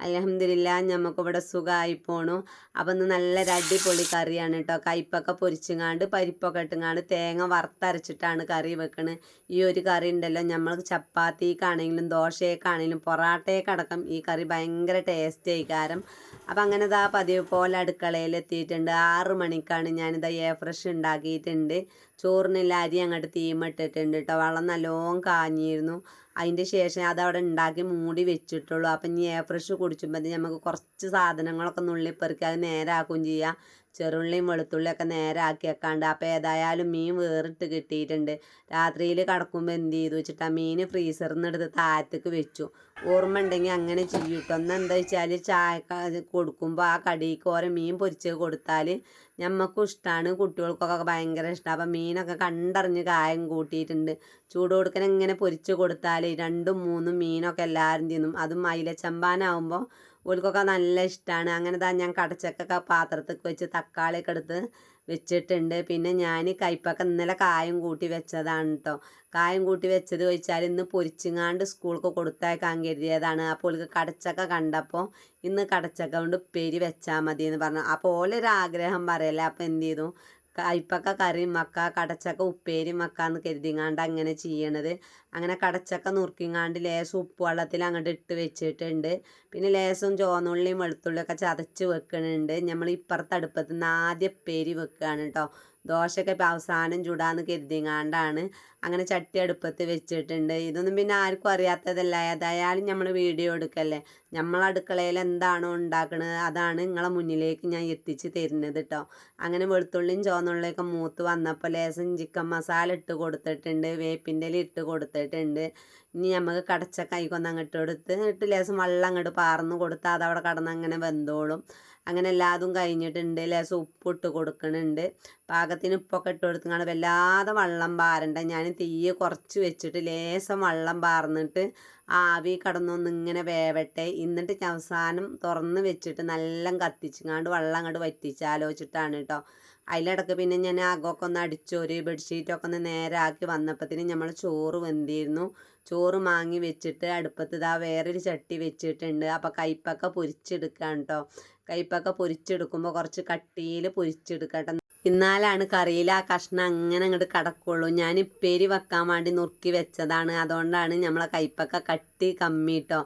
അലഹമില്ല നമുക്കിവിടെ സുഖമായി പോണു. അപ്പം ഇന്ന് നല്ലൊരു അടിപൊളി കറിയാണ് കേട്ടോ കയ്പ്പൊക്കെ പൊരിച്ചുങ്ങാണ്ട് പരിപ്പൊക്കെ ഇട്ടുങ്ങാണ്ട് തേങ്ങ വറുത്തരച്ചിട്ടാണ് കറി വെക്കണത് ഈ ഒരു കറി ഉണ്ടല്ലോ നമ്മൾ ചപ്പാത്തിക്കാണെങ്കിലും ദോശയൊക്കെയാണെങ്കിലും പൊറാട്ടയൊക്കെ ഈ കറി ഭയങ്കര ടേസ്റ്റ് ആയി കാരം. അപ്പം അങ്ങനെ ഇതാ പതിവ് പോലെ അടുക്കളയിൽ എത്തിയിട്ടുണ്ട് ആറ് മണിക്കാണ് ഞാനിതാ എ ഫ്രഷ് ഉണ്ടാക്കിയിട്ടുണ്ട് ചോറിനെല്ലാം അരി അങ്ങോട്ട് തീമിട്ടിട്ടുണ്ട് കേട്ടോ വെള്ളം നല്ലോണം കാഞ്ഞിരുന്നു. അതിന്റെ ശേഷം അതവിടെ ഉണ്ടാക്കി മൂടി വെച്ചിട്ടുള്ളൂ. അപ്പം ഇനി എയർ ഫ്രഷ് കുടിച്ചുമ്പോൾ നമുക്ക് കുറച്ച് സാധനങ്ങളൊക്കെ നുള്ളിപ്പെറുക്കി അത് നേരാക്കുകയും ചെയ്യാം. ചെറുള്ളിയും വെളുത്തുള്ളിയൊക്കെ നേരാക്കി വെക്കാണ്ട് അപ്പോൾ ഏതായാലും മീൻ വേറിട്ട് കിട്ടിയിട്ടുണ്ട്. രാത്രിയിൽ കിടക്കുമ്പോൾ എന്ത് ചെയ്തു വെച്ചിട്ട്? ആ മീൻ ഫ്രീസറിൽ നിന്ന് എടുത്ത് താഴത്തേക്ക് വെച്ചു. ഓർമ്മ ഉണ്ടെങ്കിൽ അങ്ങനെ ചെയ്യൂട്ടോ ഒന്ന് എന്താ വെച്ചാൽ ചായ കൊടുക്കുമ്പോൾ ആ കടിക്ക് ഓരോ മീൻ പൊരിച്ച് കൊടുത്താൽ ഞമ്മക്കും ഇഷ്ടമാണ് കുട്ടികൾക്കൊക്കെ ഭയങ്കര ഇഷ്ടമാണ് അപ്പം മീനൊക്കെ കണ്ടറിഞ്ഞ് കായം കൂട്ടിയിട്ടുണ്ട്. ചൂട് കൊടുക്കാൻ ഇങ്ങനെ പൊരിച്ച് കൊടുത്താൽ രണ്ടും മൂന്നും മീനൊക്കെ എല്ലാവരും തിന്നും. അതും അയിലച്ചമ്പാനാവുമ്പോൾ ഓൽക്കൊക്കെ നല്ല ഇഷ്ടമാണ് അങ്ങനെ താ ഞാൻ കടച്ചക്കൊക്കെ പാത്രത്തിൽ വെച്ച് തക്കാളിയൊക്കെ എടുത്ത് വെച്ചിട്ടുണ്ട്. പിന്നെ ഞാൻ കയ്പ്പൊക്കെ ഇന്നലെ കായം കൂട്ടി വെച്ചതാണ് കേട്ടോ കായം കൂട്ടി വെച്ചത് ചോദിച്ചാൽ ഇന്ന് പൊരിച്ചിങ്ങാണ്ട് സ്കൂൾക്ക് കൊടുത്തയക്കാൻ കരുതിയതാണ്. അപ്പോൾ ഓൾക്ക് കടച്ചക്ക കണ്ടപ്പോൾ ഇന്ന് കടച്ചക്ക കൊണ്ട് ഉപ്പേരി വെച്ചാൽ മതി എന്ന് പറഞ്ഞു. അപ്പോൾ ഓലൊരാഗ്രഹം പറയല്ലേ? അപ്പോൾ എന്ത് ചെയ്തു കയ്പ്പക്ക കറി മക്ക കടച്ചക്ക ഉപ്പേരി മക്കാന്ന് കരുതിങ്ങാണ്ട് അങ്ങനെ ചെയ്യണത്. അങ്ങനെ കടച്ചക്ക നുറുക്കിങ്ങാണ്ട് ലേശം ഉപ്പ് വെള്ളത്തിൽ അങ്ങോട്ട് ഇട്ട് വെച്ചിട്ടുണ്ട്. പിന്നെ ലേശം ചുവന്നുള്ളിയും വെളുത്തുള്ളിയൊക്കെ ചതച്ച് വെക്കണുണ്ട്. നമ്മൾ ഇപ്പുറത്തെ അടുപ്പത്ത് നിന്ന് ആദ്യം ഉപ്പേരി വെക്കുകയാണ് കേട്ടോ ദോശയൊക്കെ ഇപ്പം അവസാനം ചൂടാന്ന് കരുതിങ്ങാണ്ടാണ് അങ്ങനെ ചട്ടി അടുപ്പത്ത് വെച്ചിട്ടുണ്ട്. ഇതൊന്നും പിന്നെ ആർക്കും അറിയാത്തതല്ല. ഏതായാലും നമ്മൾ വീഡിയോ എടുക്കല്ലേ? നമ്മൾ അടുക്കളയിൽ എന്താണോ ഉണ്ടാക്കുന്നത് അതാണ് നിങ്ങളെ മുന്നിലേക്ക് ഞാൻ എത്തിച്ച് തരുന്നത് കേട്ടോ അങ്ങനെ വെളുത്തുള്ളിയും ചുവന്നുള്ളിയൊക്കെ മൂത്ത് വന്നപ്പോൾ ലേസം ചിക്കൻ മസാല ഇട്ട് കൊടുത്തിട്ടുണ്ട്. വേപ്പിന്റെ ഇട്ട് കൊടുത്തിട്ടുണ്ട്. ഇനി നമുക്ക് കടച്ച കൈ അങ്ങോട്ട് എടുത്ത് ഇട്ട് ലേസം വെള്ളം അങ്ങോട്ട് പാർന്ന് കൊടുത്താൽ അതവിടെ കടന്ന് അങ്ങനെ വെന്തോളും. അങ്ങനെ എല്ലാതും കഴിഞ്ഞിട്ടുണ്ട് ലേശം ഉപ്പിട്ട് കൊടുക്കണുണ്ട്. പാകത്തിന് ഉപ്പൊക്കെ ഇട്ട് കൊടുത്തുകൊണ്ട് വല്ലാതെ വെള്ളം പാരണ്ട. ഞാൻ തീയെ കുറച്ച് വെച്ചിട്ട് ലേശം വെള്ളം പാർന്നിട്ട് ആവി കടന്നൊന്ന് ഇങ്ങനെ വേവട്ടെ. എന്നിട്ട് അവസാനം തുറന്ന് വെച്ചിട്ട് നല്ല കത്തിച്ചങ്ങാണ്ട് വെള്ളം അങ്ങോട്ട് വറ്റിച്ചാലോചിച്ചിട്ടാണ് കേട്ടോ അതിലിടക്ക് പിന്നെ ഞാൻ അകമൊക്കെ ഒന്ന് അടിച്ചോര് ബെഡ്ഷീറ്റൊക്കെ ഒന്ന് നേരാക്കി വന്നപ്പോഴത്തേന് നമ്മൾ ചോറ് വെന്തിയിരുന്നു ചോറ് മാങ്ങി വെച്ചിട്ട് അടുപ്പത്ത് ഇതാ വേറൊരു ചട്ടി വെച്ചിട്ടുണ്ട്. അപ്പോൾ കയ്പ്പൊക്കെ പൊരിച്ചെടുക്കാം കേട്ടോ കയ്പ്പൊക്കെ പൊരിച്ചെടുക്കുമ്പോൾ കുറച്ച് കട്ടിയിൽ പൊരിച്ചെടുക്കട്ടെ. എന്നാലാണ് കറിയിൽ ആ കഷ്ണം അങ്ങനെ അങ്ങോട്ട് കിടക്കുള്ളൂ. ഞാൻ ഇപ്പേരി വെക്കാൻ വേണ്ടി നുറുക്കി വെച്ചതാണ്. അതുകൊണ്ടാണ് നമ്മളെ കയ്പ്പൊക്കെ കട്ടി കമ്മി കേട്ടോ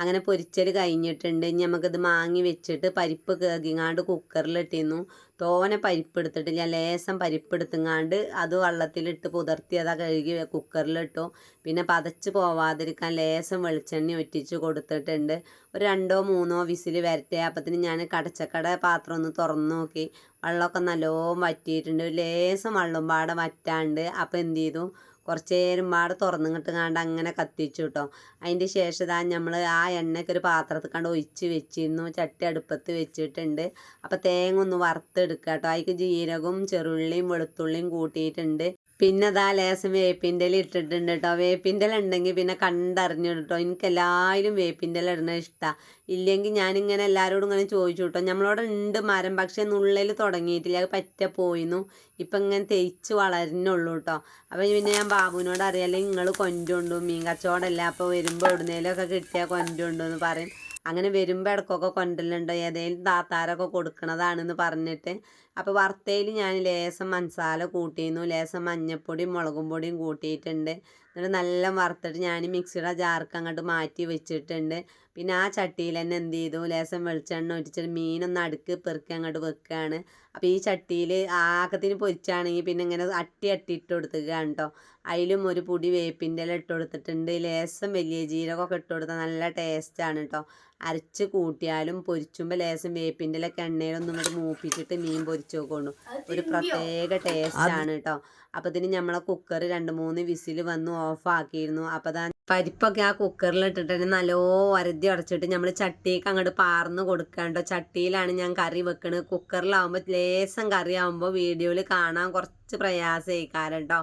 അങ്ങനെ പൊരിച്ചൽ കഴിഞ്ഞിട്ടുണ്ട്. ഇനി നമുക്കിത് മാങ്ങി വെച്ചിട്ട് പരിപ്പ് കേകിങ്ങാണ്ട് കുക്കറിലിട്ടിരുന്നു. തോനെ പരിപ്പ് ഞാൻ ലേശം പരിപ്പ് എടുത്തുങ്ങാണ്ട് അത് വെള്ളത്തിലിട്ട് പുതർത്തി അതാ കഴുകി കുക്കറിലിട്ടു. പിന്നെ പതച്ച് പോവാതിരിക്കാൻ ലേശം വെളിച്ചെണ്ണ ഒറ്റിച്ച് കൊടുത്തിട്ടുണ്ട്. ഒരു രണ്ടോ മൂന്നോ വിസിൽ വരട്ടെ. അപ്പത്തിന് ഞാൻ കടച്ചക്കട പാത്രം ഒന്ന് തുറന്നു നോക്കി. വെള്ളമൊക്കെ നല്ലോണം വറ്റിയിട്ടുണ്ട്. ലേശം വെള്ളം പാടെ വറ്റാണ്ട് അപ്പോൾ എന്ത് ചെയ്തു? കുറച്ച് നേരം പാടെ തുറന്നിട്ട് കണ്ട് അങ്ങനെ കത്തിച്ചു കേട്ടോ അതിന്റെ ശേഷം ഇതാ നമ്മൾ ആ എണ്ണയ്ക്ക് ഒരു പാത്രത്തിൽ കണ്ട് ഒഴിച്ച് വെച്ചിരുന്നു. ചട്ടി അടുപ്പത്ത് വെച്ചിട്ടുണ്ട്. അപ്പോൾ തേങ്ങ ഒന്ന് വറുത്തെടുക്കുക കേട്ടോ അതിക്ക് ജീരകവും ചെറുള്ളിയും വെളുത്തുള്ളിയും കൂട്ടിയിട്ടുണ്ട്. പിന്നെ അതാ ലേശം വേപ്പിന്റെ ഇല ഇട്ടിട്ടുണ്ട് കേട്ടോ വേപ്പിന്റെ ഇല ഉണ്ടെങ്കിൽ പിന്നെ കണ്ടറിഞ്ഞു കേട്ടോ എനിക്ക് എല്ലാവരും വേപ്പിന്റെ ഇല ഇഷ്ടമാണ് ഇല്ലെങ്കിൽ ഞാനിങ്ങനെ എല്ലാവരോടും ഇങ്ങനെ ചോദിച്ചു കേട്ടോ നമ്മളവിടെ ഉണ്ട് മരം പക്ഷേ നുള്ളിൽ തുടങ്ങിയിട്ടില്ല. അത് പറ്റ പോയിന്നു. ഇപ്പം ഇങ്ങനെ തേച്ച് വളരുന്നുള്ളൂ കേട്ടോ അപ്പം പിന്നെ ഞാൻ ബാബുവിനോട് അറിയാലേ നിങ്ങൾ കൊണ്ടുകൊണ്ടു മീൻ കച്ചവടമല്ല അപ്പോൾ വരുമ്പോൾ എവിടുന്നേലൊക്കെ കിട്ടിയാൽ കൊണ്ടുകൊണ്ടു എന്ന് പറയും. അങ്ങനെ വരുമ്പോൾ ഇടക്കൊക്കെ കൊണ്ടല്ലുണ്ടോ? ഏതെങ്കിലും താത്താരൊക്കെ കൊടുക്കണതാണെന്ന് പറഞ്ഞിട്ട് അപ്പോൾ വറുത്തയിൽ ഞാൻ ലേശം മസാല കൂട്ടിയിരുന്നു ലേശം മഞ്ഞപ്പൊടിയും മുളകും പൊടിയും കൂട്ടിയിട്ടുണ്ട്. എന്നിട്ട് നല്ല വറുത്തിട്ട് ഞാൻ മിക്സിയുടെ ജാർക്ക് അങ്ങോട്ട് മാറ്റി വെച്ചിട്ടുണ്ട്. പിന്നെ ആ ചട്ടിയിൽ തന്നെ എന്ത് ചെയ്തു? ലേശം വെളിച്ചെണ്ണ ഒഴിച്ചിട്ട് മീനൊന്ന് അടുക്ക് പെറുക്കി അങ്ങോട്ട് വെക്കുകയാണ് അപ്പോൾ ഈ ചട്ടിയിൽ ആക്കത്തിന് പൊരിച്ചാണെങ്കിൽ പിന്നെ ഇങ്ങനെ അട്ടി അട്ടി ഇട്ട് കൊടുത്തുകയാണ് കേട്ടോ അതിലും ഒരു പൊടി വേപ്പിന്റെ ഇല ഇട്ട് കൊടുത്തിട്ടുണ്ട്. ലേശം വലിയ ജീരകമൊക്കെ ഇട്ട് കൊടുത്താൽ നല്ല ടേസ്റ്റാണ് കേട്ടോ അരച്ച് കൂട്ടിയാലും പൊരിച്ചുമ്പോൾ ലേശം വേപ്പിന്റെ ഇലൊക്കെ എണ്ണയിലൊന്നും ഇങ്ങോട്ട് മൂപ്പിച്ചിട്ട് മീൻ പൊരിച്ച് നോക്കൊണ്ടു ഒരു പ്രത്യേക ടേസ്റ്റ് ആണ് കേട്ടോ അപ്പൊ ഇതിന് നമ്മളെ കുക്കർ രണ്ട് മൂന്ന് വിസിൽ വന്ന് ഓഫ് ആക്കിയിരുന്നു. അപ്പോൾ അതാ പരിപ്പൊക്കെ ആ കുക്കറിൽ ഇട്ടിട്ട് നല്ലോ വരതി അടച്ചിട്ട് നമ്മൾ ചട്ടിക്ക് അങ്ങോട്ട് പാർന്ന് കൊടുക്കാണ്ടോ ചട്ടിയിലാണ് ഞാൻ കറി വെക്കണത് കുക്കറിലാവുമ്പോൾ ലേസം കറി ആവുമ്പോൾ വീഡിയോയിൽ കാണാൻ കുറച്ച് പ്രയാസമായിക്കാരം കേട്ടോ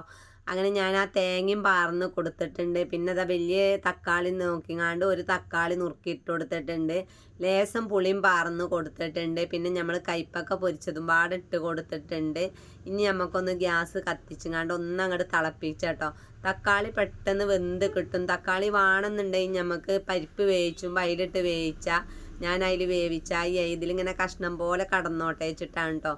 അങ്ങനെ ഞാൻ ആ തേങ്ങയും പാർന്ന് കൊടുത്തിട്ടുണ്ട്. പിന്നെ അതാ വലിയ തക്കാളി നോക്കിങ്ങാണ്ട് ഒരു തക്കാളി നുറുക്കിയിട്ട് കൊടുത്തിട്ടുണ്ട്. ലേസം പുളിയും പാർന്ന് കൊടുത്തിട്ടുണ്ട്. പിന്നെ നമ്മൾ കയ്പൊക്കെ പൊരിച്ചതും പാടിട്ട് കൊടുത്തിട്ടുണ്ട്. ഇനി നമുക്കൊന്ന് ഗ്യാസ് കത്തിച്ചുങ്ങാണ്ട് ഒന്ന് അങ്ങോട്ട് തിളപ്പിച്ചേട്ടോ. തക്കാളി പെട്ടെന്ന് വെന്ത് കിട്ടും. തക്കാളി വേണമെന്നുണ്ടെങ്കിൽ നമുക്ക് പരിപ്പ് വേവിച്ചും അതിലിട്ട് വേവിച്ചാൽ ഞാൻ അതിൽ വേവിച്ച. ഈ ഇതിലിങ്ങനെ കഷ്ണം പോലെ കടന്നോട്ടേച്ചിട്ടാണ് കേട്ടോ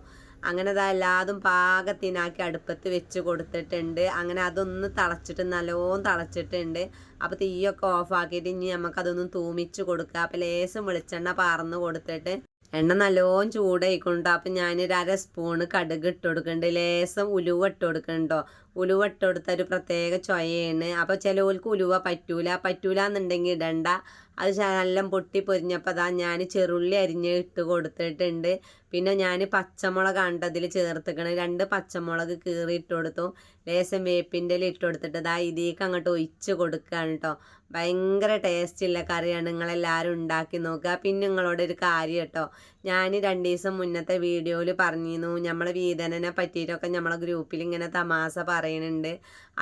അങ്ങനെ അത് എല്ലാതും പാകത്തിനാക്കി അടുപ്പത്ത് വെച്ച് കൊടുത്തിട്ടുണ്ട്. അങ്ങനെ അതൊന്ന് തിളച്ചിട്ട് നല്ലോണം തിളച്ചിട്ടുണ്ട്. അപ്പോൾ തീയൊക്കെ ഓഫാക്കിയിട്ട് ഇനി നമുക്കതൊന്നും തൂമിച്ച് കൊടുക്കുക അപ്പോൾ ലേശം വെളിച്ചെണ്ണ പാർന്ന് കൊടുത്തിട്ട് എണ്ണ നല്ലോണം ചൂടായിക്കൊണ്ട്. അപ്പം ഞാനൊരു അര സ്പൂണ് കടുക് ഇട്ട് കൊടുക്കുന്നുണ്ട് ലേശം ഉലുവ ഇട്ട് കൊടുക്കുന്നുണ്ടോ ഉലുവ ഇട്ട് കൊടുത്ത ഒരു പ്രത്യേക ചൊയയാണ് അപ്പോൾ ചിലവർക്ക് ഉലുവ പറ്റൂല. പറ്റൂല എന്നുണ്ടെങ്കിൽ ഇടണ്ട. അത് നല്ല പൊട്ടി പൊരിഞ്ഞപ്പോൾ അതാ ഞാൻ ചെറുള്ളി അരിഞ്ഞ് ഇട്ട് കൊടുത്തിട്ടുണ്ട്. പിന്നെ ഞാൻ പച്ചമുളക് കണ്ടതിൽ ചേർത്തിക്കണ്. രണ്ട് പച്ചമുളക് കീറി ഇട്ട് കൊടുത്തു. ലേശം വേപ്പിന്റെ ഇട്ട് കൊടുത്തിട്ട് ഇതാ ഇതിലേക്ക് അങ്ങോട്ട് ഒഴിച്ച് കൊടുക്കുകയാണ് കേട്ടോ ഭയങ്കര ടേസ്റ്റുള്ള കറിയാണ് നിങ്ങളെല്ലാവരും ഉണ്ടാക്കി നോക്കുക. പിന്നെ നിങ്ങളോട് ഒരു കാര്യം കേട്ടോ. ഞാൻ രണ്ട് ദിവസം മുന്നത്തെ വീഡിയോയിൽ പറഞ്ഞിരുന്നു നമ്മളെ വീതനനെ പറ്റിയിട്ടൊക്കെ നമ്മളെ ഗ്രൂപ്പിൽ ഇങ്ങനെ തമാശ പറയുന്നുണ്ട്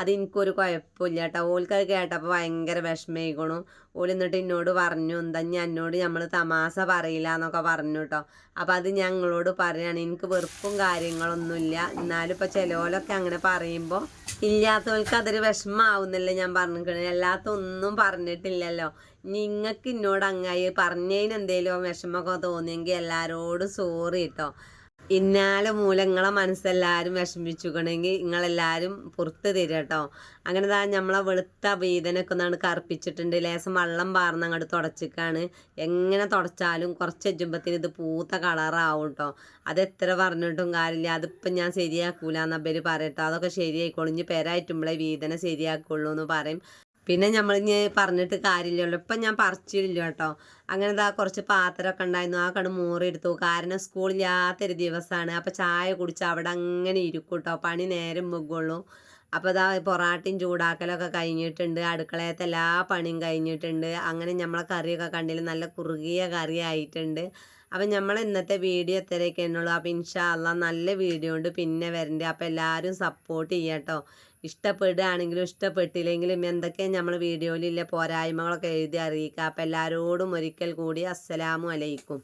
അത് എനിക്കൊരു കുഴപ്പമില്ല കേട്ടോ. ഓൾക്ക് അത് കേട്ടപ്പോൾ ഭയങ്കര വിഷമയിക്കണു ഓൾ എന്നിട്ട് എന്നോട് പറഞ്ഞു എന്താ ഞാൻ എന്നോട് നമ്മൾ തമാശ പറയില്ല എന്നൊക്കെ പറഞ്ഞു കേട്ടോ. അപ്പോൾ അത് ഞങ്ങളോട് പറയാണ്. എനിക്ക് വെറുപ്പും കാര്യങ്ങളൊന്നുമില്ല. എന്നാലും ഇപ്പോൾ ചിലവരൊക്കെ അങ്ങനെ പറയുമ്പോൾ ഇല്ലാത്തവർക്ക് അതൊരു ആവുന്നില്ല ഞാൻ പറഞ്ഞിട്ടുണ്ട് അല്ലാത്ത ഒന്നും പറഞ്ഞിട്ടില്ലല്ലോ. നിങ്ങൾക്ക് എന്നോട് അങ്ങായി പറഞ്ഞതിന് എന്തെങ്കിലും വിഷമമൊക്കെ തോന്നിയെങ്കിൽ എല്ലാവരോടും സോറി കേട്ടോ ഇന്നാലെ മൂലം നിങ്ങളെ മനസ്സെല്ലാവരും വിഷമിച്ചുക്കണമെങ്കിൽ നിങ്ങളെല്ലാവരും പുറത്ത് തരിക കേട്ടോ അങ്ങനെ താ നമ്മളെ വെളുത്ത വീതനൊക്കെ ഒന്നാണ് കറുപ്പിച്ചിട്ടുണ്ട്. ലേശം വെള്ളം പാർന്ന് അങ്ങോട്ട് തുടച്ചിക്കാണ്. എങ്ങനെ തുടച്ചാലും കുറച്ച് എജുമ്പത്തിന് ഇത് പൂത്ത കളറാവും കേട്ടോ അത് എത്ര പറഞ്ഞിട്ടും കാര്യമില്ല. അതിപ്പം ഞാൻ ശരിയാക്കൂല എന്നവർ പറയട്ടോ. അതൊക്കെ ശരിയായിക്കോളും. ഇനി പേരായിട്ടുമ്പോഴേ വീതന ശരിയാക്കുള്ളൂ എന്ന് പറയും. പിന്നെ നമ്മൾ ഇനി പറഞ്ഞിട്ട് കാര്യമില്ലല്ലോ ഇപ്പം ഞാൻ പറിച്ചില്ല കേട്ടോ. അങ്ങനെ ഇതാ കുറച്ച് പാത്രമൊക്കെ ഉണ്ടായിരുന്നു. ആ കണ്ട് മൂറിയെടുത്തു. കാരണം സ്കൂളില്ലാത്തൊരു ദിവസമാണ്. അപ്പം ചായ കുടിച്ച് അവിടെ അങ്ങനെ ഇരിക്കും കേട്ടോ. പണി നേരം വെക്കുള്ളൂ അപ്പോൾ ഇതാ പൊറാട്ടയും ചൂടാക്കലൊക്കെ കഴിഞ്ഞിട്ടുണ്ട്. അടുക്കളയത്തെ എല്ലാ പണിയും കഴിഞ്ഞിട്ടുണ്ട്. അങ്ങനെ നമ്മളെ കറിയൊക്കെ കണ്ടില്ല നല്ല കുറുകിയ കറി ആയിട്ടുണ്ട് അപ്പം നമ്മൾ ഇന്നത്തെ വീഡിയോ എത്രയൊക്കെ ഉള്ളൂ. അപ്പം ഇൻഷാ അല്ല നല്ല വീഡിയോ ഉണ്ട്. പിന്നെ വരണ്ടേ. അപ്പോൾ എല്ലാവരും സപ്പോർട്ട് ചെയ്യാട്ടോ ഇഷ്ടപ്പെടുകയാണെങ്കിലും ഇഷ്ടപ്പെട്ടില്ലെങ്കിലും എന്തൊക്കെയാണ് നമ്മൾ വീഡിയോയിലുള്ള പോരായ്മകളൊക്കെ എഴുതി അറിയിക്കുക. അപ്പം എല്ലാവരോടും ഒരിക്കൽ കൂടി അസ്സലാമു അലൈക്കും.